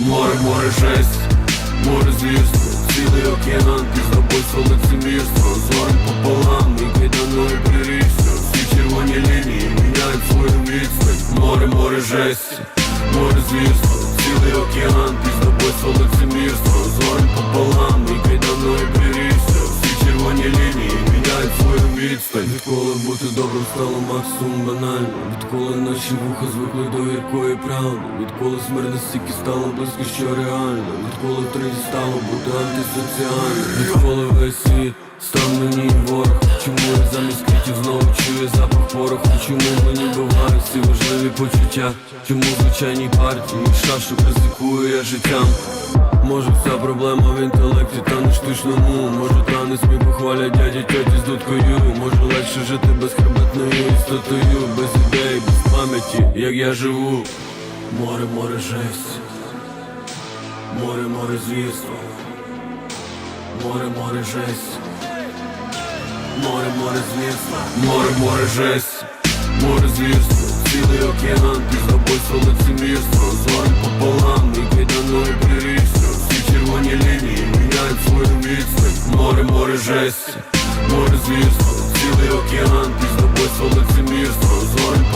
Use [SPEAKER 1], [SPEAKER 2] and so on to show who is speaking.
[SPEAKER 1] Море, море жесть, море звісно, цілий океан, піздобойство, лицемірство, Зорим пополам, і кайданою прирісся всі червоні лінії міняють свою відстань. Море, море жесть, море звісно, цілий океан, піздобойство, лицемірство, Зорим пополам, бути добрим стало максимум банально. Відколи наші вуха звикли до гіркої правди. Відколи смерть настільки стало близько, що реально. Відколи тренді стало бути антисоціально. Відколи весь світ став мені ворог. Чому я замість квітів знову чую запах пороху? Чому мені бувають всі важливі почуття? Чому в звичайній партії шашу ризикую я життям? Може вся проблема в інтелекті та не штучному. Може танець мій похвалять дяді тьоті з дудкою. Може легше жити безхребетною істотою Без ідей, без пам'яті, як я живу. Море, море жесть. Море, море звісно Море, море жесть. Море, море звісно Море, море жесть. Море звісно Цілий океан, піздобойство, лицемірство Зором море, море жесті, море звірство, цілий океан, пізно бойство лицемірство, зорим